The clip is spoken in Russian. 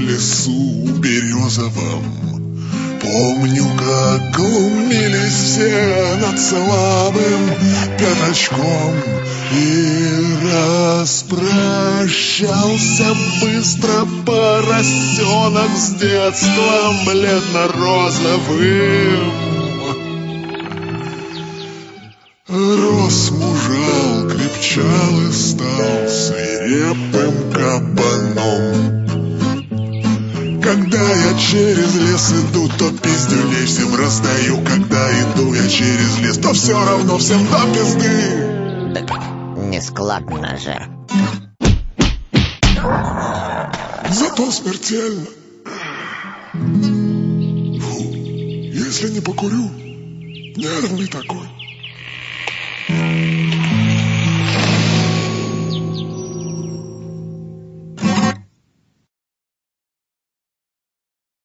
лесу березовом Помню, как глумились все над слабым пятачком. И распрощался быстро поросенок с детством бледно-розовым. Рос мужал, крепчал и стал когда я через лес иду, то пиздюлей всем раздаю. Когда иду я через лес, то все равно всем до пизды. Так нескладно же. Зато смертельно. Фу, если не покурю, нервный такой